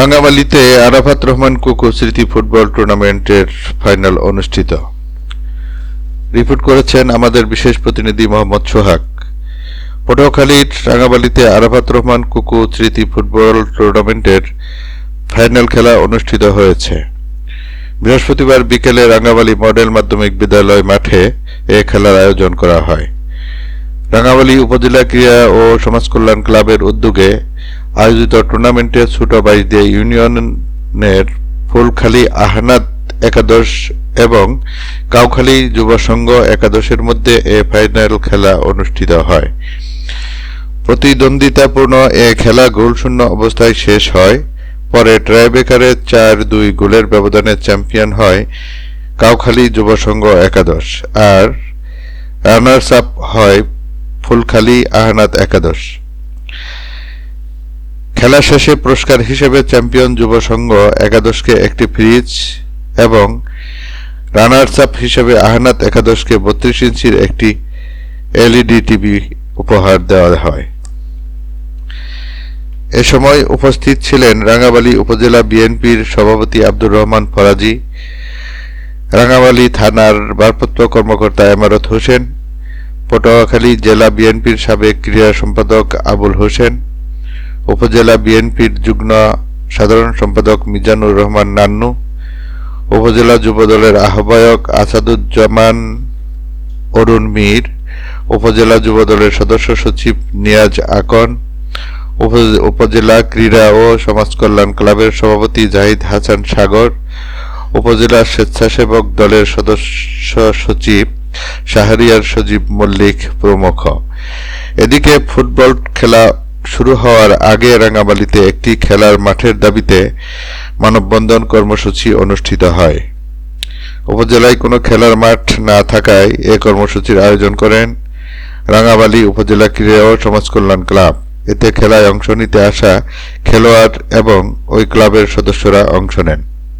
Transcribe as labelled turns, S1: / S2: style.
S1: রাঙ্গামালিতে আরাফাত রহমান কুকু স্মৃতি ফুটবল টুর্নামেন্টের ফাইনাল অনুষ্ঠিত। রিপোর্ট করেছেন আমাদের বিশেষ প্রতিনিধি মোহাম্মদ সোহাগ। পটুয়াখালীর রাঙ্গামালিতে আরাফাত রহমান কুকু স্মৃতি ফুটবল টুর্নামেন্টের ফাইনাল খেলা অনুষ্ঠিত হয়েছে। বৃহস্পতিবার বিকেলে রাঙ্গামালী মডেল মাধ্যমিক বিদ্যালয় মাঠে এ খেলার আয়োজন করা হয়। রাঙ্গামালী উপজেলা ক্রীড়া ও সমাজকল্যাণ ক্লাবের উদ্যোগে আয়োজিত টুর্নামেন্টে ছোট বাইশদিয়া ইউনিয়নের ফুলখালী আহনাদ একাদশ এবং কাউখালী যুব সংঘ একাদশের মধ্যে এ ফাইনাল খেলা অনুষ্ঠিত হয়। প্রতিদ্বন্দ্বিতাপূর্ণ এ খেলা গোলশূন্য অবস্থায় শেষ হয়। পরে ট্রাইবেকারে চার দুই গোলের ব্যবধানে চ্যাম্পিয়ন হয় কাউখালী যুব সংঘ একাদশ। আর রানার্স আপ হয় ফুলখালী আহনাদ একাদশ। খেলা শেষে পুরস্কার হিসেবে চ্যাম্পিয়ন যুব সংঘ একাদশকে একটি ফ্রিজ এবং রানার্স আপ হিসেবে আহনাত একাদশকে বত্রিশ ইঞ্চির একটি এলইডি টিভি উপহার দেওয়া হয়। এ সময় উপস্থিত ছিলেন রাঙ্গাবালী উপজেলা বিএনপির সভাপতি আব্দুর রহমান ফরাজি রাঙ্গাবালী থানার ভারপ্রাপ্ত কর্মকর্তা এমারত হোসেন পটুয়াখালী জেলা বিএনপির সাবেক ক্রীড়া সম্পাদক আবুল হোসেন, উপজেলা বিএনপির যুগ্ম সাধারণ সম্পাদক মিজানুর রহমান নান্নু, উপজেলা যুবদলের আহ্বায়ক আসাদুজ্জামান অরুণ মীর, উপজেলা যুবদলের সদস্য সচিব নিয়াজ আকন উপজেলা ক্রীড়া ও সমাজকল্যাণ ক্লাবের সভাপতি জাহিদ হাসান সাগর, উপজেলা স্বেচ্ছাসেবক দলের সদস্য সচিব শাহরিয়ার সজীব মল্লিক প্রমুখ। এদিকে ফুটবল খেলা শুরু হওয়ার আগে রাঙ্গামালিতে একটি খেলার মাঠের দাবিতে মানববন্ধন কর্মসূচি অনুষ্ঠিত হয়। উপজেলায় কোনো খেলার মাঠ না থাকায় এ কর্মসূচির আয়োজন করেন রাঙ্গামালী উপজেলা ক্রীড়া ও সমাজকল্যাণ ক্লাব। এতে খেলায় অংশ নিতে আসা খেলোয়াড় এবং ওই ক্লাবের সদস্যরা অংশ নেন।